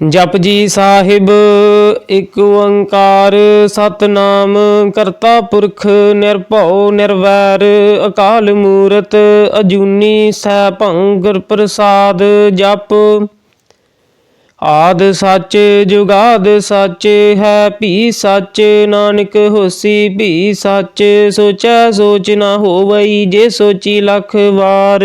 ਜਪ ਜੀ ਸਾਹਿਬ, ਇੱਕ ਓੰਕਾਰ ਸਤਨਾਮ, ਕਰਤਾ ਪੁਰਖ ਨਿਰਭਉ ਨਿਰਵੈਰ, ਅਕਾਲ ਮੂਰਤ ਅਜੂਨੀ ਸੈਭੰ ਭੰਗਰ ਪ੍ਰਸਾਦ ਜਪ। ਆਦ ਸੱਚ, ਜੁਗਾਦ ਸੱਚ, ਹੈ ਭੀ ਸੱਚ, ਨਾਨਕ ਹੋਸੀ ਭੀ ਸੱਚ, ਸੋਚੈ ਸੋਚ ਨਾ ਹੋਵਈ, ਜੇ ਸੋਚੀ ਲੱਖ ਵਾਰ।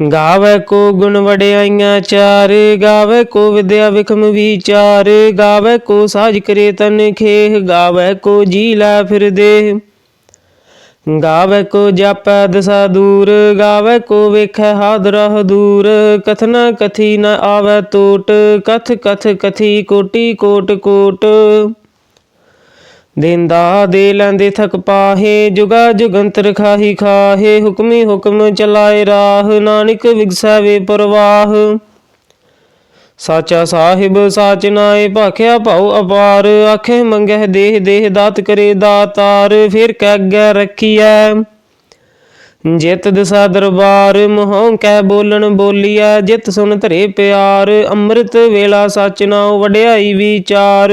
ਗਾਵੇ ਕੋ ਗੁਣ ਵਡਿਆਈਆਂ ਚਾਰ, ਗਾਵੇ ਕੋ ਵਿਦਿਆ ਵਿਖਮ ਵਿਚਾਰ, ਗਾਵੇ ਕੋ ਸਾਜ ਕਰੇ ਤਨ ਖੇਹ, ਗਾਵੇ ਕੋ ਜੀ ਲੈ ਫਿਰ ਦੇ ਗਾਵੇ ਕੋ ਜਾਪੈ ਦਸਾ ਦੂਰ, ਗਾਵੇ ਕੋ ਵੇਖੈ ਹਾਦਰਾ ਦੂਰ, ਕਥਨਾ ਕਥੀ ਨ ਆਵੇ ਟੋਟ ਕਥ ਕਥ ਕਥੀ ਕੋਟੀ ਕੋਟ ਕੋਟ। ਦੇਂਦਾ ਦੇ ਲੈਂਦੇ ਥਕ ਪਾਹੇ, ਜੁਗਾ ਜੁਗੰਤਰ ਖਾਹੀ ਖਾਹੇ, ਹੁਕਮੀ ਹੁਕਮ ਚਲਾਏ ਰਾਹ, ਨਾਨਕ ਵਿਗਸੈ ਵੇ ਪਰਵਾਹ। ਸਾਚਾ ਸਾਹਿਬ ਸਾਚ ਨਾਏ, ਭਾਖਿਆ ਭਉ ਅਪਾਰ, ਆਖੇ ਮੰਗਹਿ ਦੇਹ ਦੇਹ ਦਾਤ ਕਰੇ ਦਾਤਾਰ, ਫਿਰ ਕਹਿ ਅੱਗੇ ਰੱਖੀਐ। ਜਿਤ ਦਸਾ ਦਰਬਾਰ, ਮੋਹੋਂ ਕਹਿ ਬੋਲਣ ਬੋਲੀਐ, ਜਿਤ ਸੁਣ ਧਰੇ ਪਿਆਰ, ਅੰਮ੍ਰਿਤ ਵੇਲਾ ਸਚ ਨਾਉ, ਵਡਿਆਈ ਵਿਚਾਰ।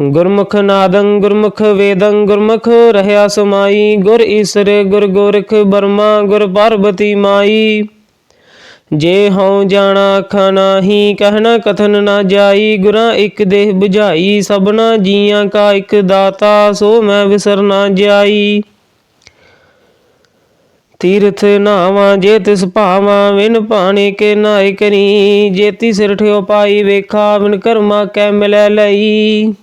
ਗੁਰਮੁਖ ਨਾਦੰ, ਗੁਰਮੁਖ ਵੇਦੰ, ਗੁਰਮੁਖ ਰਹਿਆ ਸਮਾਈ, ਗੁਰ ਈਸਰ, ਗੁਰ ਗੋਰਖ ਬਰਮਾ, ਗੁਰ ਪਾਰਬਤੀ ਮਾਈ। ਜੇ ਹਉ ਜਾਣਾ ਅੱਖਾਂ ਨਾਹੀ, ਕਹਿਣਾ ਕਥਨ ਨਾ ਜਾਈ, ਗੁਰਾਂ ਇੱਕ ਦੇਹ 부ਝਾਈ ਸਭਨਾ ਜੀਆਂ ਕਾ ਇੱਕ ਦਾਤਾ, ਸੋ ਮੈਂ ਵਿਸਰ ਨਾ ਜਾਈ। ਤੀਰਥ ਨਾਵਾਂ, ਜੇ ਤਿਸ ਭਾਵਾਂ, ਵਿਨ ਭਾਣੇ ਕੇ ਨਾਇ ਕਰੀ, ਜੇਤੀ ਸਿਰ ਠਿਓ ਪਾਈ, ਵੇਖਾ, ਵਿਨ ਕਰਮਾ ਕੈ ਮਿਲੈ ਲਈ।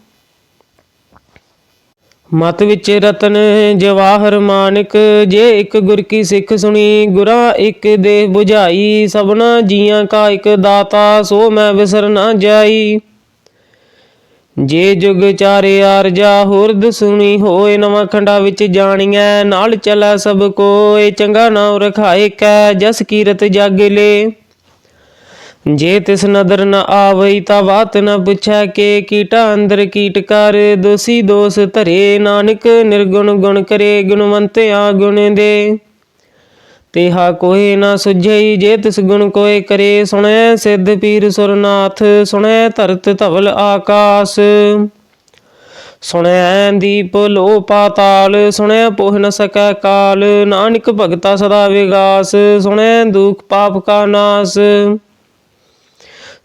ਮਤ ਵਿੱਚ ਰਤਨ ਜਵਾਹਰ ਮਾਨਕ, ਜੇ ਇੱਕ ਗੁਰ ਕੀ ਸਿੱਖ ਸੁਣੀ, ਗੁਰਾਂ ਇੱਕ ਦੇਹ 부ਝਾਈ ਸਭਨਾ ਜੀਆਂ ਕਾ ਇੱਕ ਦਾਤਾ, ਸੋ ਮੈਂ ਵਿਸਰ ਨਾ ਜਾਈ। ਜੇ ਜੁਗ ਚਾਰੇ ਆਰਜਾ, ਹੁਰਦ ਸੁਣੀ ਹੋਏ ਨਵਾਂ ਖੰਡਾ ਵਿੱਚ ਜਾਣੀਐ, ਨਾਲ ਚੱਲੈ ਸਭ ਕੋਏ, ਚੰਗਾ ਨਾਮ ਰਖਾਏ ਕੈ, ਜਸ ਕੀਰਤ ਲੇ। ਜੇ ਤਿਸ ਨਦਰ ਨ ਆਵਈ ਤਾ ਬਾਤ ਨ ਪੁੱਛੈ ਕੇ ਕੀਟਾ ਅੰਦਰ ਕੀਟ ਕਰ, ਦੋਸੀ ਦੋਸ ਧਰੇ ਨਾਨਕ, ਨਿਰਗੁਣ ਗੁਣ ਕਰੇ ਗੁਣਵੰਤਿਆ ਗੁਣ ਦੇ। ਤੇਹਾ ਕੋਏ ਨਾ ਸੁਝਈ, ਜੇ ਤਿਸ ਗੁਣ ਕੋਏ ਕਰੇ, ਸੁਣੈ ਸਿੱਧ ਪੀਰ ਸੁਰਨਾਥ, ਸੁਣੈ ਧਰਤ ਧਵਲ ਆਕਾਸ। ਸੁਣੈ ਦੀਪ ਲੋ ਪਾਤਾਲ, ਸੁਣੈ ਪੋਹ ਨ ਸਕੈ ਕਾਲ, ਨਾਨਕ ਭਗਤਾ ਸਦਾ ਵਿਗਾਸ, ਸੁਣੈ ਦੁਖ ਪਾਪ ਕਾ ਨਾਸ।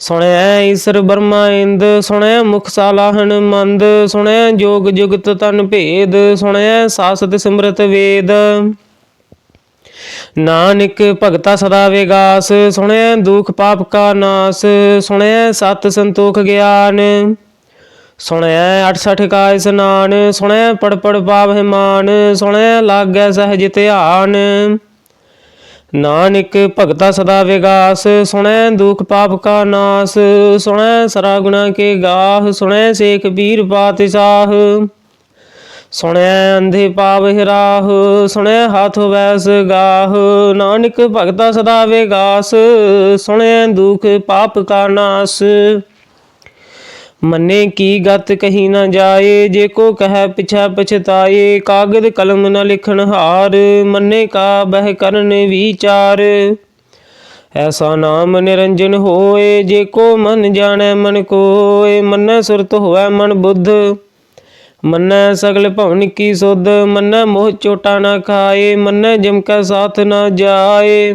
ਸੁਣਿਆ ਈਸਰ ਬਰਮਾ ਇੰਦ, ਸੁਣਿਆ ਮੁਖ ਸਾਲਾਹਣ ਮੰਦ ਸੁਣਿਆ ਜੋਗ ਜੁਗਤ ਤਨ ਭੇਦ, ਸੁਣਿਆ ਸਾਸਤ ਸਿਮਰਤ ਵੇਦ। ਨਾਨਕ ਭਗਤਾ ਸਦਾ ਵਿਗਾਸ, ਸੁਣਿਆ ਦੁਖ ਪਾਪ ਕਾ ਨਾਸ, ਸੁਣਿਆ ਸਤ ਸੰਤੋਖ ਗਿਆਨ। ਸੁਣਿਆ 68 ਕਾ ਇਸਨਾਨ, ਸੁਣਿਆ ਪੜ ਪੜ ਪਾਵਹਿ ਮਾਨ ਸੁਣਿਆ ਲਾਗੈ ਸਹਿਜ ਧਿਆਨ। ਨਾਨਕ ਭਗਤਾ ਸਦਾ ਵਿਗਾਸ, ਸੁਣੈ ਦੁਖ ਪਾਪ ਕਾ ਨਾਸ, ਸੁਣੈ ਸਰਾ ਗੁਣਾ ਕੇ ਗਾਹ, ਸੁਣੈ ਸੇਖ ਬੀਰ ਪਾਤਸ਼ਾਹ, ਸੁਣੈ ਅੰਧੇ ਪਾਪ ਹਿਰਾਹ, ਸੁਣੈ ਹਾਥ ਵੈਸ ਗਾਹ, ਨਾਨਕ ਭਗਤਾ ਸਦਾ ਵਿਗਾਸ, ਸੁਣੈ ਦੁਖ ਪਾਪ ਕਾ ਨਾਸ। ਮੰਨੇ ਕੀ ਗਤ ਕਹੀ ਨਾ ਜਾਏ, ਜੇ ਕੋ ਕਹੈ ਪਿਛਾ ਪਛਤਾਏ, ਕਾਗਦ ਕਲਮ ਨ ਲਿਖਣ ਹਾਰ, ਮੰਨੇ ਕਾ ਬਹਿ ਕਰਨ ਵਿਚਾਰ। ਐਸਾ ਨਾਮ ਨਿਰੰਜਨ ਹੋਏ, ਜੇ ਕੋ ਮਨ ਜਾਣੈ ਮਨ ਕੋਏ, ਮੰਨੈ ਸੁਰਤ ਹੋਵੈ ਮਨ ਬੁੱਧ। ਮੰਨੈ ਸਗਲ ਭਵਨ ਕੀ ਸੁਧ, ਮੰਨੈ ਮੋਹ ਚੋਟਾ ਨਾ ਖਾਏ, ਮੰਨੈ ਜਿਮ ਕੈ ਸਾਥ ਨਾ ਜਾਏ।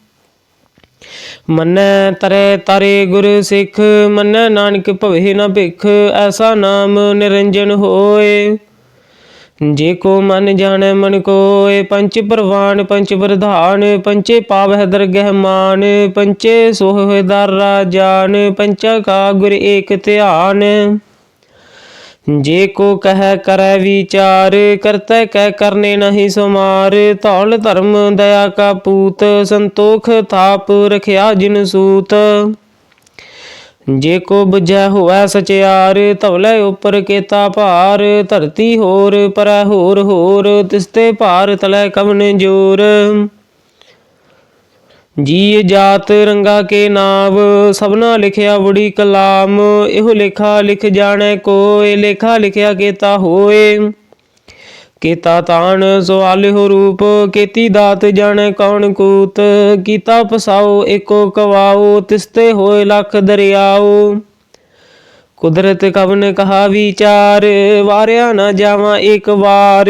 ਮੰਨੈ ਤਰੈ ਤਾਰੇ ਗੁਰ ਸਿੱਖ, ਮੰਨੈ ਨਾਨਕ ਭਵੇ ਨ ਭਿਖ, ਐਸਾ ਨਾਮ ਨਿਰੰਜਨ ਹੋਏ। ਜੇ ਕੋ ਮਨ ਜਾਣੈ ਮਨ ਕੋਏ, ਪੰਚ ਪ੍ਰਵਾਨ, ਪੰਚ ਪ੍ਰਧਾਨ, ਪੰਚੇ ਪਾਵਹਿ ਦਰਗਹਿ ਮਾਨ, ਪੰਚੇ ਸੋਹਿ ਦਰ ਰਾਜਾਨ, ਪੰਚਾ ਕਾ ਗੁਰ ਏਕ ਧਿਆਨ। ਜੇ ਕੋ ਕਹੈ ਕਰੈ ਵਿਚਾਰ, ਕਰਤੈ ਕਹਿ ਕਰਨੇ ਨਹੀਂ ਸੁਮਾਰ। ਧੌਲ ਧਰਮ ਦਇਆ ਕਾ ਪੂਤ, ਸੰਤੋਖ ਥਾਪ ਰਖਿਆ ਜਿਨ ਸੂਤ। ਜੇ ਕੋ ਬੁਝੈ ਹੋਵੈ ਸਚਿਆਰ ਧਵਲੇ ਉਪਰ ਕੇਤਾ ਭਾਰ। ਧਰਤੀ ਹੋਰ ਪਰੈ ਹੋਰ ਹੋਰ ਤਿਸਤੇ ਭਾਰ ਤਲੈ ਕਵਨ ਜੋਰ। ਜੀ ਜਾਤ ਰੰਗਾ ਕੇ ਨਾਵ, ਸਭਨਾ ਲਿਖਿਆ ਬੜੀ ਕਲਾਮ, ਇਹੋ ਲੇਖਾ ਲਿਖ ਜਾਣੈ ਕੋਇ, ਲੇਖਾ ਲਿਖਿਆ ਕੇਤਾ ਹੋਏ ਕੀਤਾ ਤਾਣ ਸਵਾਲਿਹੁ ਰੂਪ, ਕੀਤੀ ਦਾਤ ਜਾਣੈ ਕੌਣ ਕੂਤ, ਕੀਤਾ ਪਸਾਓ ਏਕੋ ਕਵਾਓ ਤਿਸਤੇ ਹੋਏ ਲੱਖ ਦਰਿਆਓ ਕੁਦਰਤ ਕਵਨ ਕਹਾ ਵਿਚਾਰ, ਵਾਰਿਆ ਨਾ ਜਾਵਾਂ ਇੱਕ ਵਾਰ।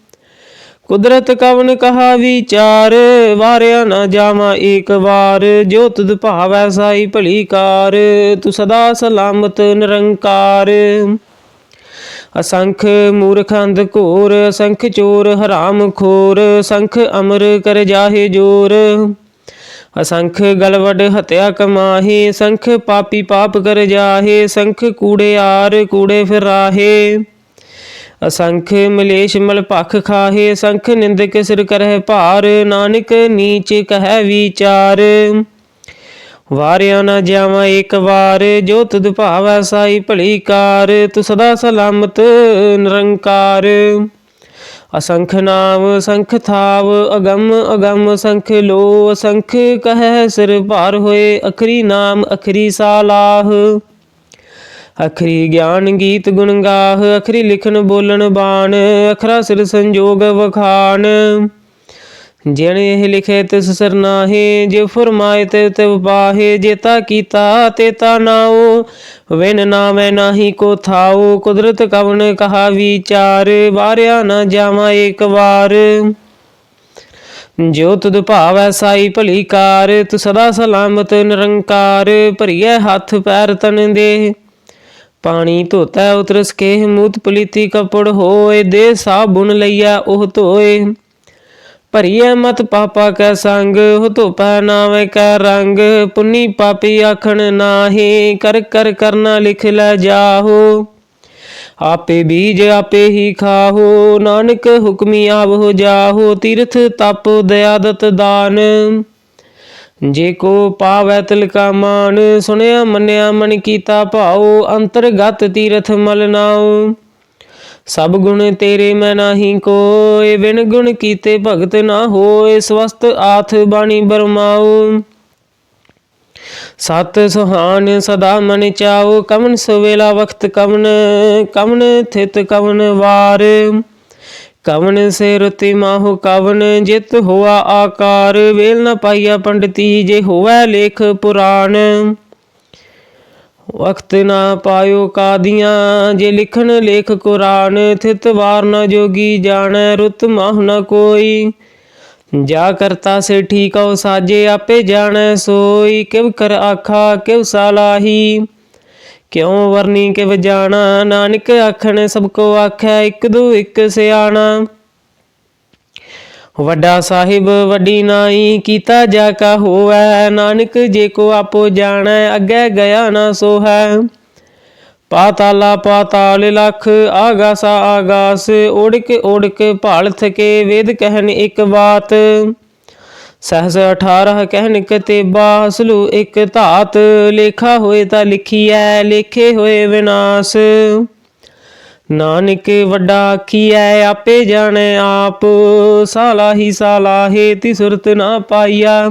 ਕੁਦਰਤ ਕਵਨ ਕਹਾ ਵਿਚਾਰ, ਵਾਰਿਆ ਨਾ ਜਾਵਾਂ ਏਕ ਵਾਰ। ਜੋ ਤੁਧ ਭਾਵੈ ਸਾਈ ਭਲੀ ਕਾਰ, ਤੂੰ ਸਦਾ ਸਲਾਮਤ ਨਿਰੰਕਾਰ। ਅਸੰਖ ਮੂਰਖ ਅੰਧ ਘੋਰ, ਅਸੰਖ ਚੋਰ ਹਰਾਮ ਖੋਰ ਸੰਖ ਅਮਰ ਕਰ ਜਾਹੇ ਜੋਰ। ਅਸੰਖ ਗਲਵਡ ਹਤਿਆ ਕਮਾਹੇ ਸੰਖ ਪਾਪੀ ਪਾਪ ਕਰ ਜਾਹੇ ਸੰਖ ਕੂੜੇ ਆਰ ਕੂੜੇ ਫਿਰ ਅਸੰਖ ਮਲੇਸ਼ ਮਲ ਭਖ ਖਾਹੇ ਅਸੰਖ ਨਿੰਦਕ ਸਿਰ ਕਰਹਿ ਭਾਰ, ਨਾਨਕ ਨੀਚ ਕਹੈ ਵਿਚਾਰ। ਵਾਰਿਆ ਨਾ ਜਾਵਾਂ ਇੱਕ ਵਾਰ, ਜੋ ਤੁਧ ਭਾਵੈ ਸਾਈ ਭਲੀ ਕਾਰ, ਤੂੰ ਸਦਾ ਸਲਾਮਤ ਨਿਰੰਕਾਰ। ਅਸੰਖ ਨਾਮ ਸੰਖ ਥਾਵ, ਅਗੰਮ ਅਗੰਮ ਸੰਖ ਲੋ ਅਸੰਖ ਕਹੈ ਸਿਰ ਭਾਰ ਹੋਏ, ਅਖਰੀ ਨਾਮ ਅਖਰੀ ਸਾਲਾਹ। ਅਖਰੀ ਗਿਆਨ ਗੀਤ ਗੁਣ ਗਾਹ ਅਖਰੀ ਲਿਖਣ ਬੋਲਣ ਬਾਣ, ਅਖਰਾ ਸਿਰ ਸੰਜੋਗ ਵਖਾਣ। ਜਿਣ ਇਹ ਲਿਖੇ ਤਿਸ ਸਿਰ ਜੇ ਫਰਮਾਏ ਤੇ ਤਿਵ ਪਾਹੇ, ਜੇਤਾ ਕੀਤਾ ਤੇਤਾ ਨਾਉ। ਵਿਨ ਨਾਮੈ ਨਾਹੀ ਕੋ ਥਾਉ, ਕੁਦਰਤ ਕਵਨ ਕਹਾ ਵਿਚਾਰ, ਵਾਰਿਆ ਨਾ ਜਾਵਾਂ ਏਕ ਵਾਰ। ਜੋ ਤੁਧ ਭਾਵੈ ਸਾਈ ਭਲੀ ਕਾਰ ਤੂੰ ਸਦਾ ਸਲਾਮਤ ਨਿਰੰਕਾਰ, ਭਰੀਐ ਹੱਥ ਪੈਰ ਤਨ ਦੇ। ਪਾਣੀ ਧੋਤਾ ਉਤਰਸ ਕੇ ਮੂਤ ਪਲੀਤੀ ਕਪੜ ਹੋਏ ਦੇ ਸਾਬੁਨ ਲਈਆ ਉਹ ਧੋਏ। ਭਰੀਐ ਮਤ ਪਾਪਾ ਕੈ ਸੰਗ ਹੋ ਧੋਪੈ ਨਾਵੇਂ ਕੈ ਰੰਗ। ਪੁੰਨੀ ਪਾਪੀ ਆਖਣ ਨਾਹੀ, ਕਰ ਕਰ ਕਰਨਾ ਲਿਖ ਲੈ ਜਾਹੋ। ਆਪੇ ਬੀਜ ਆਪੇ ਹੀ ਖਾਹੋ, ਨਾਨਕ ਹੁਕਮੀ ਆਵ ਹੋ ਜਾਹੋ। ਤੀਰਥ ਤਪ ਦਇਆਦਤ ਦਾਨ। ਜੇ ਕੋ ਪਾਵੈ ਤਿਲਕਾ ਮਾਨ, ਸੁਣਿਆ ਮੰਨਿਆ ਮਨ ਕੀਤਾ ਭਾਉ, ਅੰਤਰਗਤ ਤੀਰਥ ਮਲ ਨਾਉ। ਸਭ ਗੁਣ ਤੇਰੇ ਮੈਂ ਨਾਹੀ ਕੋਏ ਬਿਨ ਗੁਣ ਕੀਤੇ ਭਗਤ ਨਾ ਹੋਏ ਸਵਸਤ ਆਥ ਬਾਣੀ ਬਰਮਾਉ। ਸਤ ਸੁਹਾਨ ਸਦਾ ਮਨ ਚਾਉ, ਕਮਨ ਸਵੇਲਾ ਵਖਤ ਕਮਨ ਕਮਨ ਥਿਤ ਕਮਨ ਵਾਰ। ਕਵਨ ਸੇ ਰਤੀ ਮਾਹੁ ਕਵਨ ਜਿਤ ਹੋਆ ਆਕਾਰ, ਵੇਲ ਨ ਪਾਈਆ ਪੰਡਤੀ ਜੇ ਹੋਵੈ ਲੇਖ ਪੁਰਾਣ। ਵਕਤ ਨਾ ਪਾਇਓ ਕਾਦੀਆਂ, ਜੇ ਲਿਖਣ ਲੇਖ ਕੁਰਾਨ, ਥਿਤ ਵਾਰ ਨਾ ਜੋਗੀ ਜਾਣੈ, ਰੁਤ ਮਾਹੁ ਨ ਕੋਈ। ਜਾ ਕਰਤਾ ਸੇ ਠੀਕਉ ਸਾਜੇ ਆਪੇ ਜਾਣੈ ਸੋਈ, ਕਿਵ ਕਰ ਆਖਾ, ਕਿਵ ਸਾਲਾਹੀ ਕਿਉ ਵਰਨੀ ਕਿਵ ਜਾਣਾ ਨਾਨਕ ਆਖਣ ਸਭ ਕੋ ਆਖੈ, ਇੱਕ ਦੂ ਇੱਕ ਸਿਆਣਾ। ਵੱਡਾ ਸਾਹਿਬ ਵੱਡੀ ਨਾਈ, ਕੀਤਾ ਜਾ ਕਾ ਹੋਵੈ। ਨਾਨਕ ਜੇ ਕੋ ਆਪੋ ਜਾਣੈ, ਅੱਗੇ ਗਿਆ ਨਾ ਸੋ ਹੈ ਪਾਤਾਲਾ ਪਾਤਾਲ ਲਖ, ਆਗਾਸਾ ਆਗਾਸ ਓੜਕ ਓੜਕ ਭਾਲ ਥਕੇ ਵੇਦ ਕਹਿਣ ਇੱਕ ਬਾਤ। ਸਹਸ 18 ਕਹਿਨ ਕਤੇਬਾ ਹਸਲੂ ਇੱਕ ਧਾਤ, ਲੇਖਾ ਹੋਏ ਤਾਂ ਲਿਖੀਐ, ਲੇਖੇ ਹੋਏ ਵਿਨਾਸ਼। ਨਾਨਕ ਵੱਡਾ ਆਖੀਐ, ਆਪੇ ਜਾਣੈ ਆਪ, ਸਾਲਾਹੀ ਸਾਲਾਹੇ ਤੀ ਸੁਰਤ ਨਾ ਪਾਈਆ।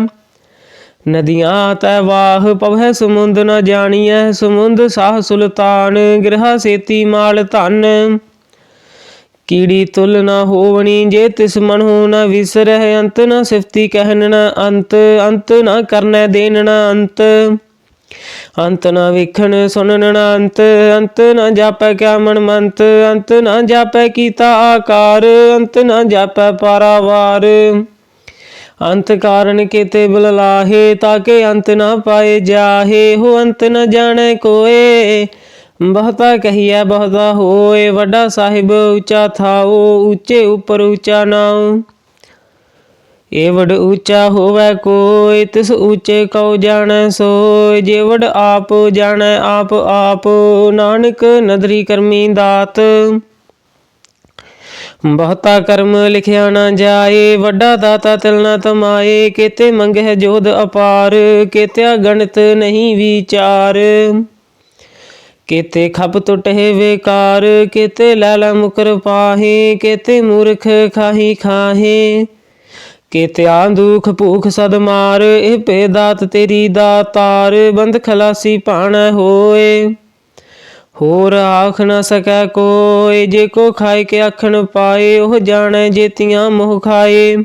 ਨਦੀਆਂ ਤੈ ਵਾਹ ਪਵਹਿ, ਸਮੁੰਦ ਨ ਜਾਣੀਐ, ਸਮੁੰਦ ਸਾਹ ਸੁਲਤਾਨ, ਗ੍ਰਹ ਸੇਤੀ ਮਾਲ ਧਨ। ਕੀੜੀ ਤੁਲ ਨਾ ਹੋਵਣੀ, ਜੇ ਤਿਸ ਹੋ ਨਾ ਵਿਸਰਹਿ, ਅੰਤ ਨ ਸਿਫਤੀ ਕਹਿਣ ਨਾ ਅੰਤ ਅੰਤ ਨਾ ਕਰਨੈ ਦੇਣ ਨਾ ਅੰਤ। ਅੰਤ ਨਾ ਵੇਖਣ ਸੁਣਨ ਨਾ ਅੰਤ ਅੰਤ ਨਾ ਜਾਪੈ ਕਿਆ ਮਨ ਮੰਤ, ਅੰਤ ਨਾ ਜਾਪੈ ਕੀਤਾ ਆਕਾਰ, ਅੰਤ ਨਾ ਜਾਪੈ ਪਾਰਾਵਾਰ। ਅੰਤ ਕਾਰਨ ਕੀਤੇ ਬਲ ਲਾਹੇ ਤਾਕੇ ਅੰਤ ਨਾ ਪਾਏ ਜਾਹੇ, ਹੋ ਅੰਤ ਨਾ ਜਾਣੈ ਕੋਏ। ਬਹੁਤਾ ਕਹੀਐ, ਬਹੁਤਾ ਹੋਏ, ਵੱਡਾ ਸਾਹਿਬ ਉੱਚਾ ਥਾਓ ਉੱਚੇ ਉਪਰ ਉੱਚਾ ਨਾਉ। ਏ ਵਡ ਉੱਚਾ ਹੋਵੇ ਕੋਈ ਤਿਸ ਉੱਚੇ ਕਉ ਜਾਣੈ ਸੋਇ। ਜੇ ਵਡ ਆਪ ਜਾਣੈ, ਆਪ ਆਪ ਨਾਨਕ ਨਦਰੀ ਕਰਮੀ ਦਾਤ। ਬਹੁਤਾ ਕਰਮ ਲਿਖਿਆ ਨਾ ਜਾਏ, ਵੱਡਾ ਦਾਤਾ ਤਿਲ ਨਾ ਤਮਾਏ। ਕੀਤੇ ਮੰਗਹਿ ਜੋਧ ਅਪਾਰ, ਕੀਤਿਆ ਗਣਿਤ ਨਹੀਂ ਵਿਚਾਰ। ਕੀਤੇ ਖਪ ਟੁਟੇ ਵੇਕਾਰ, ਕੀਤੇ ਲੈਲਾ ਮੁਕਰ ਪਾਹੇ, ਕੀਤੇ ਮੂਰਖ ਖਾਹੀ ਖਾਹੇ। ਕੀਤਿਆ ਦੁਖ ਭੂਖ ਸਦ ਮਾਰ, ਇਹ ਪੇ ਦਾਤ ਤੇਰੀ ਦਾਤਾਰ, ਬੰਦ ਖਲਾਸੀ ਭਾਣ ਹੋਏ। ਹੋਰ ਆਖ ਨਾ ਸਕੈ ਕੋਈ, ਜੇ ਕੋ ਖਾਏ ਕੇ ਆਖਣ ਪਾਏ, ਉਹ ਜਾਣੈ ਜੇਤੀਆਂ ਮੋਹ ਖਾਏ।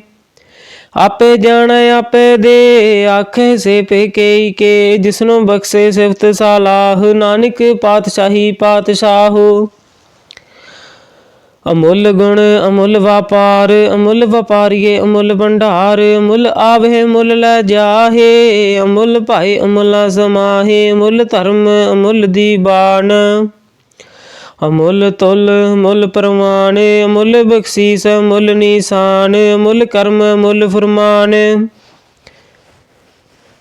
ਆਪੇ ਜਾਣੈ, ਆਪੇ ਦੇ, ਆਖੇ ਸੇ ਪੇ ਕੇਈ ਕੇ, ਜਿਸਨੂੰ ਬਖਸ਼ੇ ਸਿਫਤ ਸਾਲਾਹ, ਨਾਨਕ ਪਾਤਸ਼ਾਹੀ ਪਾਤਸ਼ਾਹੂ। ਅਮੁੱਲ ਗੁਣ, ਅਮੁੱਲ ਵਪਾਰ, ਅਮੁੱਲ ਵਪਾਰੀਏ, ਅਮੁੱਲ ਭੰਡਾਰ, ਅਮੁੱਲ ਆਵੇ ਮੁੱਲ ਲੈ ਜਾਹੇ, ਅਮੁੱਲ ਭਾਈ ਅਮੁੱਲ ਸਮਾਹੇ, ਅਮੁੱਲ ਧਰਮ, ਅਮੁੱਲ ਦੀ ਬਾਣ। ਅਮੁੱਲ ਤੁਲ, ਮੁੱਲ ਪਰਮਾਨ ਅਮੁੱਲ ਬਖਸ਼ੀਸ ਅਮੁੱਲ ਨਿਸ਼ਾਨ ਅਮੁੱਲ ਕਰਮ ਅਮੁੱਲ ਫਰਮਾਨ।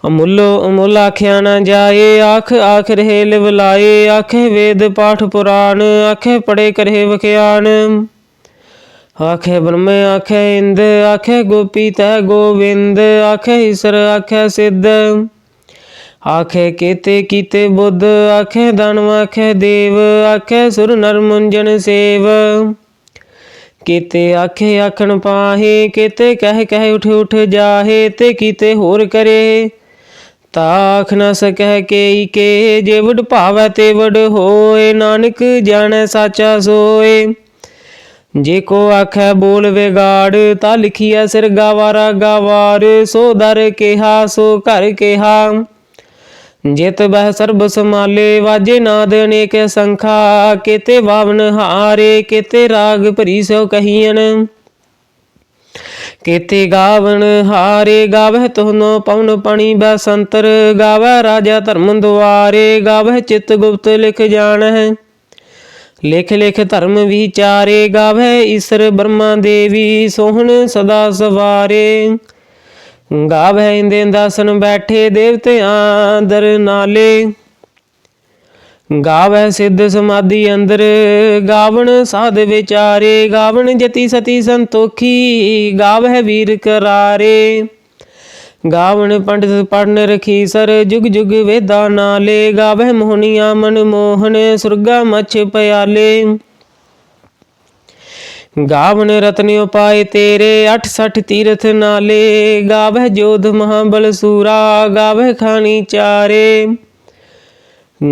ਅਮੁੱਲੋ, ਅਮੁੱਲ ਆਖਿਆ ਨਾ ਜਾਏ, ਆਖ ਆਖ ਰਹੇ ਲਿਵਲਾਏ, ਆਖੇ ਵੇਦ ਪਾਠ ਪੁਰਾਣ, ਆਖੇ ਪੜੇ ਕਰੇ ਵਖਿਆਨ। ਆਖੇ ਬ੍ਰਹਮ, ਆਖੇ ਇੰਦ, ਆਖੇ ਗੋਪੀ ਤੈ ਗੋਵਿੰਦ, ਆਖੇ ਈਸਰ, ਆਖੇ ਸਿੱਧ। ਆਖੇ ਕੀਤੇ ਕੀਤੇ ਬੁੱਧ, ਆਖੇ ਦਾਨਵ ਆਖੇ ਦੇਵ, ਆਖੇ ਸੁਰ ਨਰ ਮੁੰਜਨ ਸੇਵ। ਕੀਤੇ ਆਖੇ ਆਖਣ ਪਾਹੇ, ਕੀਤੇ ਕਹਿ ਕਹਿ ਉਠ ਉਠ ਜਾਹੇ, ਤੇ ਕੀਤੇ ਹੋਰ ਕਰੇ। ਤਾਖ ਨ ਸਕੈ ਕੇਈ ਕੇ, ਜੇ ਵਡ ਭਾਵੈ ਤੇ ਵਡ ਹੋਏ, ਨਾਨਕ ਜਾਣੈ ਸਾਚਾ ਸੋਏ। ਜੇ ਕੋ ਆਖੈ ਬੋਲ ਵਿਗਾੜ, ਤਾ ਲਿਖੀਐ ਸਿਰ ਗਾਵਾਰਾ ਗਾਵਾਰ, ਸੋ ਦਰ ਕਿਹਾ, ਸੋ ਘਰ ਕਿਹਾ। ਜਿਤ ਬਹਿ ਸਰਬ ਸਮਾਲੇ ਵਾਜੇ ਨਾਦ ਅਨੇਕ ਸੰਖਾ, ਕੀਤੇ ਵਾਵਨ ਹਾਰੇ, ਕੀਤੇ ਰਾਗ ਭਰੀ ਸੋ ਕਹੀਨ ਕੀਤੇ ਗਾਵਨ ਹਾਰੇ, ਗਾਵਹਿ ਤੋਨੋ ਪਵਨ ਪਣੀ ਬਸੰਤਰ ਗਾਵਹਿ ਰਾਜਾ ਧਰਮ ਦੁਆਰੇ, ਗਾਵਹਿ ਚਿਤ ਗੁਪਤ ਲਿਖ ਜਾਣਹਿ। ਲਿਖ ਲਿਖ ਧਰਮ ਵਿਚਾਰੇ ਗਾਵੈ ਈਸਰ ਬ੍ਰਹਮਾ ਦੇਵੀ ਸੋਹਣ ਸਦਾ ਸਵਾਰੇ। ਗਾਵਹਿ ਇੰਦੇ ਦਾਸਨ ਬੈਠੇ ਦੇਵਤਿਆਂ ਦਰ ਨਾਲੇ। ਗਾਵੈ ਸਿੱਧ ਸਮਾਧੀ ਅੰਦਰ, ਗਾਵਣ ਸਾਧ ਵਿਚਾਰੇ, ਗਾਵਣ ਜਤੀ ਸਤੀ ਸੰਤੋਖੀ, ਗਾਵੈ ਵੀਰ ਕਰਾਰੇ। ਗਾਵਣ ਪੰਡਿਤ ਪੜਨ ਰਖੀ ਸਰ, ਜੁਗ ਜੁਗ ਵੇਦਾ ਨਾਲੇ। ਗਾਵੈ ਮੋਹਨੀਆਂ ਮਨ ਮੋਹਨ ਸੁਰਗਾ ਮਛ ਪਿਆਲੇ। ਗਾਵਨ ਰਤਨ ਉਪਾਏ ਤੇਰੇ 68 ਤੀਰਥ ਨਾਲੇ। ਗਾਵਹਿ ਜੋਧ ਮਹਾਬਲ ਸੂਰਾ, ਗਾਵਹਿ ਖਾਣੀ ਚਾਰੇ।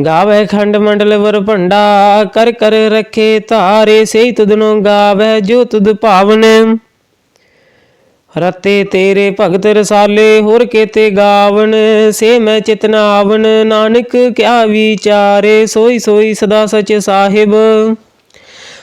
ਗਾਵੈ ਖੰਡ ਮੰਡਲ ਵਰ ਭੰਡਾ, ਕਰ ਕਰ ਰੱਖੇ ਧਾਰੇ। ਸਹੀ ਤੁਧਨੋ ਗਾਵੇ ਜੋ ਤੁਧ ਭਾਵਨ। ਰਤੇ ਤੇਰੇ ਭਗਤ ਰਸਾਲੇ, ਹੋਰ ਕੇਤੇ ਗਾਵਨ। ਸੇ ਮੈਂ ਚਿਤਨਾ ਆਵਨ, ਨਾਨਕ ਕਿਆ ਵਿਚਾਰੇ। ਸੋਈ ਸੋਈ ਸਦਾ ਸਚ ਸਾਹਿਬ।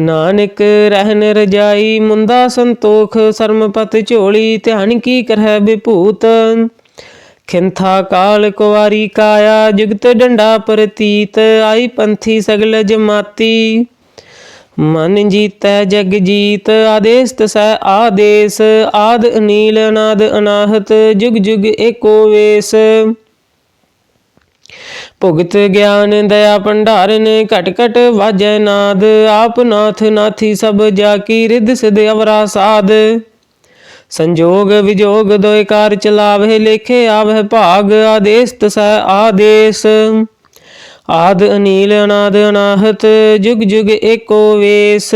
ਨਾਨਕ ਰਹਿਨ ਰਜਾਈ, ਮੁੰਦਾ ਸੰਤੋਖ, ਸਰਮਪਤ ਝੋਲੀ, ਧਿਆਨ ਕੀ ਕਰਹਿ ਬਿਭੂਤ ਖਿੰਥਾ ਕਾਲ ਕੁਵਾਰੀ ਕਾਇਆ, ਜੁਗਤ ਡੰਡਾ ਪ੍ਰਤੀਤ, ਆਈ ਪੰਥੀ ਸਗਲ ਜਮਾਤੀ। ਮਨ ਜੀਤੈ ਜਗ ਜੀਤ, ਆਦੇਸ ਤਸੈ ਆਦੇਸ, ਆਦ ਅਨੀਲ, ਅਨਾਦ ਅਨਾਹਤ, ਜੁਗ ਜੁਗ ਏਕੋ ਵੇਸ। ਭੁਗਤ ਗਿਆਨ ਦਇਆ ਭੰਡਾਰਨ ਘਟ ਘਟ ਵਾਜੈ ਨਾਦ। ਆਪ ਨਾਥ ਨਾਥੀ ਸਭ ਜਾ ਕੀ ਰਿੱਧ ਸਿਧ ਅਵਰਾ ਸਾਧ ਸੰਜੋਗ ਵਿਜੋਗ ਦੋਇ ਕਾਰ ਚਲਾਵੇ ਲੇਖੇ ਆਵਹਿ ਭਾਗ, ਆਦੇਸ ਤਸੈ ਆਦੇਸ। ਆਦ ਅਨੀਲ ਅਨਾਦ ਅਨਾਹਤ, ਜੁਗ ਜੁਗ ਏਕੋ ਵੇਸ।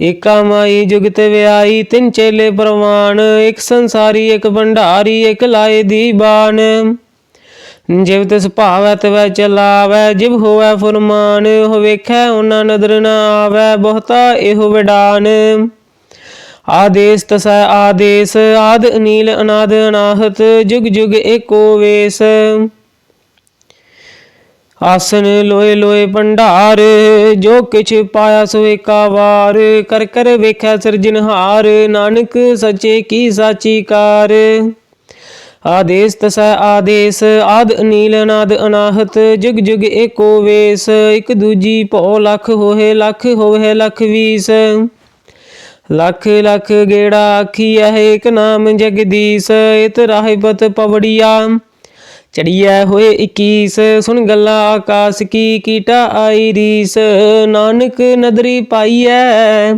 ਏਕਾ ਮਾਈ ਜੁਗਤ ਵਿਆਈ, ਤਿੰਨ ਚੇਲੇ ਪ੍ਰਵਾਨ। ਇੱਕ ਸੰਸਾਰੀ, ਇੱਕ ਭੰਡਾਰੀ, ਇੱਕ ਲਾਏ ਦੀ ਦੀਬਾਨ। ਜਿਵ ਤਿਸ ਭਾਵੈ ਤਵੈ ਚਲਾਵੈ, ਜਿਵ ਹੋਵੈ ਫੁਰਮਾਨ ਹੋ ਵੇਖੈ ਉਹਨਾਂ ਨਦਰ ਨਾ ਆਵੈ, ਬਹੁਤਾ ਇਹੋ ਵਿਡਾਨ। ਆਦੇਸ ਤਸੈ ਆਦੇਸ, ਆਦ ਅਨੀਲ ਅਨਾਦ ਅਨਾਹਤ, ਜੁਗ ਜੁਗ ਏਕੋ ਵੇਸ। ਆਸਨ ਲੋਏ ਲੋਏ ਭੰਡਾਰ, ਜੋ ਕਿਛ ਪਾਇਆ ਸੋ ਏਕਾ ਵਾਰ, ਕਰ ਕਰ ਵੇਖੈ ਸਿਰਜਨਹਾਰ ਨਾਨਕ ਸੱਚੇ ਕੀ ਸਾਚੀ ਕਾਰ। ਆਦੇਸ ਤਸੈ ਆਦੇਸ, ਆਦ ਅਨੀਲ ਅਨਾਦ ਅਨਾਹਤ, ਜੁਗ ਜੁਗ ਏਕੋ ਵੇਸ, ਇਕ ਦੂਜੀ ਭਉ ਲਖ ਹੋਏ ਲਖ ਹੋਏ ਲਖ ਵੀਸ। ਲਖ ਲਖ ਗੇੜਾ ਆਖੀਐ ਇਕ ਨਾਮ ਜਗਦੀਸ਼, ਇਤ ਰਾਹਿਬਤ ਪਵੜੀਆ। ਚੜੀਐ ਹੋਏ 21 ਸੁਣ ਗੱਲਾਂ ਆਕਾਸ ਕੀ, ਕੀਟਾ ਆਈ ਰੀਸ। ਨਾਨਕ ਨਦਰੀ ਪਾਈਐ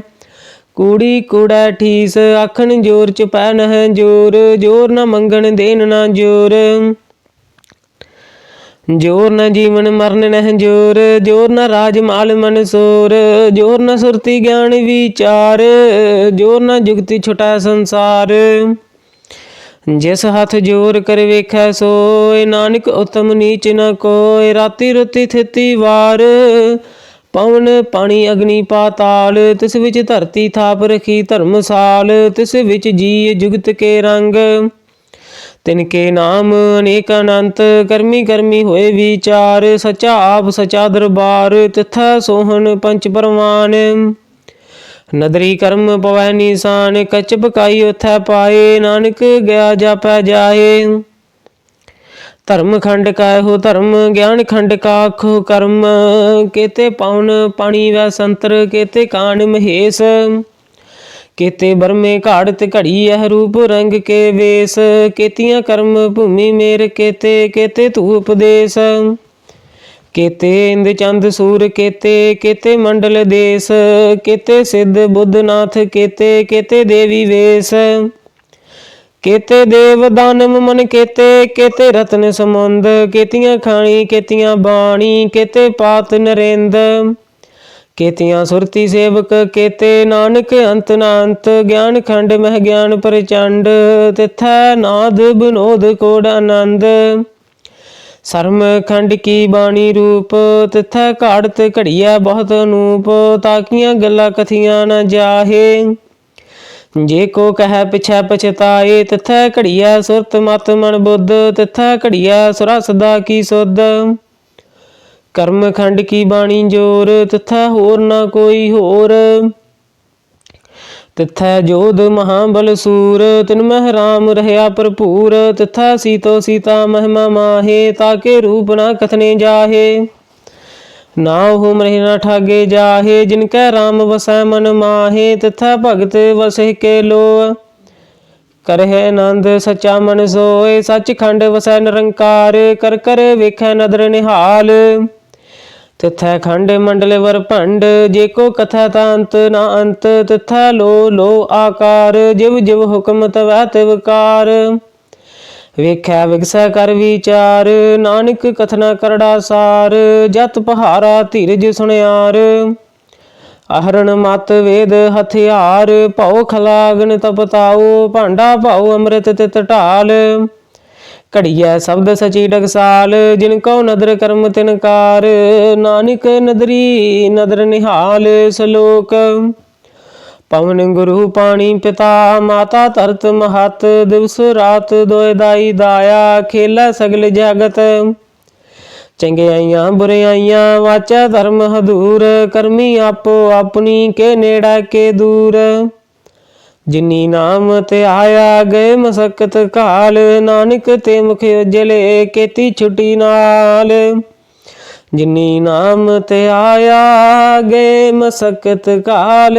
ਕੂੜੀ ਕੂੜਾ ਠੀਸ, ਆਖਣ ਜੋਰ ਚ ਪੈ ਨਹਿ ਜੋਰ ਜੋਰ ਨਾ ਮੰਗਣ ਦੇਣ ਨਾ ਜੋਰ। ਜੋਰ ਨਾ ਜੀਵਨ ਮਰਨ ਨਹਿ ਜੋਰ ਜੋਰ ਨਾ ਰਾਜ ਮਾਲ ਮਨ ਸੋਰ, ਜੋਰ ਨਾ ਸੁਰਤੀ ਗਿਆਨ ਵਿਚਾਰ, ਜੋਰ ਨਾ ਜੁਗਤੀ ਛੁਟਾ ਸੰਸਾਰ। ਜਿਸ ਹੱਥ ਜੋਰ ਕਰ ਵੇਖੈ ਸੋਏ ਨਾਨਕ ਉਤਮ ਨੀਚ ਨ ਕੋਇ, ਰਾਤੀ ਰੁਤੀ ਥਿਤੀ ਵਾਰ। ਪਵਨ ਪਾਣੀ ਅਗਨੀ ਪਾਤਾਲ, ਤਿਸ ਵਿੱਚ ਧਰਤੀ ਥਾਪ ਰਖੀ ਧਰਮਸਾਲ, ਤਿਸ ਵਿੱਚ ਜੀ ਜੁਗਤ ਕੇ ਰੰਗ। ਤਿਨ ਕੇ ਨਾਮ ਅਨੇਕ ਅਨੰਤ, ਕਰਮੀ ਕਰਮੀ ਹੋਏ ਵਿਚਾਰ, ਸਚਾ ਆਪ ਸਚਾ ਦਰਬਾਰ, ਤਿਥੈ ਸੋਹਣ ਪੰਚ ਪਰਵਾਨ। ਨਦਰੀ ਕਰਮ ਪਵੈ ਨੀਸਾਨ, ਕਚ ਬਕਾਈ ਉਥੈ ਪਾਏ, ਨਾਨਕ ਗਿਆ ਜਾਪੈ ਜਾਏ। ਧਰਮ ਖੰਡ ਕਾ ਧਰਮ, ਗਿਆਨ ਖੰਡ ਕਾ ਕਰਮ। ਕੇਤੇ ਪਾਉਣ ਪਾਣੀ ਵੈ ਸੰਤਰ, ਕੇਤੇ ਕਾਣ ਮਹੇਸ਼। ਕੇਤੇ ਬਰਮੇ ਘਾੜਤ ਘੜੀ ਇਹ ਰੂਪ ਰੰਗ ਕੇ ਵੇਸ। ਕੇਤੀਆਂ ਕਰਮ ਭੂਮੀ ਮੇਰ ਕੇਤੇ ਕੇਤੇ ਧੂ ਉਪਦੇਸ਼ ਕੇਤੇ ਇੰਦ ਚੰਦ ਸੂਰ ਕੇਤੇ ਕੇਤੇ ਮੰਡਲ ਦੇਸ। ਕੇਤੇ ਸਿੱਧ ਬੁੱਧਨਾਥ ਕੇਤੇ ਕੇਤੇ ਦੇਵੀ ਵੇਸ। ਕੇਤੇ ਦੇਵ ਦਾਨਵ ਮਨ ਕੇਤੇ ਕੇਤੇ ਰਤਨ ਸਮੁੰਦ ਕੇਤੀਆਂ ਖਾਣੀ, ਕੇਤੀਆਂ ਬਾਣੀ, ਕੇਤੇ ਪਾਤ ਨਰਿੰਦ। ਕੇਤੀਆਂ ਸੁਰਤੀ ਸੇਵਕ, ਕੇਤੇ ਨਾਨਕ ਅੰਤ ਨਾ ਗਿਆਨ ਖੰਡ ਮਹਿ ਗਿਆਨ ਪ੍ਰਚੰਡ, ਤਿਥੈ ਨਾਦ ਬਨੋਦ ਕੋੜ ਆਨੰਦ। ਸਰਮ ਖੰਡ ਕੀ ਬਾਣੀ ਰੂਪ, ਤਿਥੈ ਘਾੜਤ ਘੜੀਐ ਬਹੁਤ ਅਨੂਪ, ਤਾਕੀਆਂ ਗੱਲਾਂ ਕਥੀਆਂ ਨਾ ਜਾਹੇ। ਜੇ ਕੋ ਕਹੈ ਪਿਛੈ ਪਛਤਾਏ ਤਿਥੈ ਘੜੀਐ ਸੁਰਤ ਮਤ ਮਨ ਬੁੱਧ, ਤਿਥੈ ਘੜੀਐ ਸੁਰਾ ਸਦਾ ਕੀ ਸੁਧ। ਕਰਮ ਖੰਡ ਕੀ ਬਾਣੀ ਜੋਰ, ਤਿਥੈ ਹੋਰ ਨਾ ਕੋਈ ਹੋਰ। ਤਿਥੈ ਜੋਧ ਮਹਾਬਲ ਸੂਰ, ਤਿਨ ਮਹਿ ਰਾਮ ਰਹਿਆ ਭਰਪੂਰ। ਤਿਥੈ ਸੀਤੋ ਸੀਤਾ ਮਹਿਮਾ ਮਾਹੇ ਤਾਕੇ ਰੂਪ ਨਾ ਕਥਨੇ ਜਾਹੇ। ਨਾ ਉਹ ਮਰਿ ਨਾ ਠਾਗੇ ਜਾਹੇ, ਜਿਨ ਕੈ ਰਾਮ ਵਸੈ ਮਨ ਮਾਹੇ, ਤਿਥੈ ਭਗਤ ਵਸਹਿ ਕੇ ਲੋ ਕਰਹਿ ਆਨੰਦ ਸਚਾ ਮਨ ਸੋਏ, ਸੱਚਖੰਡ ਵਸੈ ਨਿਰੰਕਾਰ, ਕਰ ਕਰ ਵੇਖੈ ਨਦਰ ਨਿਹਾਲ। ਤਿਥੈ ਖੰਡ ਮੰਡਲ ਵਰ ਭੰਡ, ਜੇ ਕੋ ਕਥਾ ਤਾ ਅੰਤ ਨਾ ਅੰਤ, ਤਿਥੈ ਲੋ ਲੋ ਆਕਾਰ, ਜਿਵ ਜਿਵ ਹੁਕਮ ਤਵੈ ਤਿਵ ਕਾਰ ਵੇਖਿਆ ਵਿਗਸੈ ਕਰ ਵਿਚਾਰ, ਨਾਨਕ ਕਥਨਾ ਕਰੜਾ ਸਾਰ, ਜਤ ਪਹਾਰਾ ਧੀਰਜ ਸੁਣਿਆਰ। ਅਹਰਣ ਮਤ ਵੇਦ ਹਥਿਆਰ, ਭਉ ਖਲਾਗਨ ਤਪਤਾਉ ਭਾਂਡਾ ਭਉ ਅੰਮ੍ਰਿਤ ਤਿਤ ਢਾਲ। ਘੜੀਐ ਸ਼ਬਦ ਸਚੀ ਡਗਸਾਲ, ਜਿਨ ਕਉ ਨਦਰ ਕਰਮ ਤਿਨ ਕਾਰ ਨਾਨਕ ਨਦਰੀ ਨਦਰ ਨਿਹਾਲ ਸਲੋਕ। ਪਵਨ ਗੁਰੂ ਪਾਣੀ ਪਿਤਾ, ਮਾਤਾ ਧਰਤ ਮਹਤ, ਦਿਵਸ ਰਾਤ ਦੋਇ ਦਾਈ ਦਾਇਆ, ਖੇਲਾ ਸਗਲ ਜਗਤ। ਚੰਗਿਆਈਆਂ ਬੁਰਿਆਈਆਂ ਵਾਚਾ ਧਰਮ ਹਦੂਰ, ਕਰਮੀ ਆਪੋ ਆਪਣੀ, ਕੇ ਨੇੜਾ, ਕੇ ਦੂਰ। ਜਿਨੀ ਨਾਮ ਤੇ ਆਇਆ, ਗਏ ਮਸਕਤ ਕਾਲ, ਨਾਨਕ ਤੇ ਮੁਖ ਉਜਲੇ, ਕੀਤੀ ਛੁਟੀ ਨਾਲ। ਜਿਨੀ ਨਾਮ ਤੇ ਆਇਆ, ਗਏ ਮਸਕਤ ਕਾਲ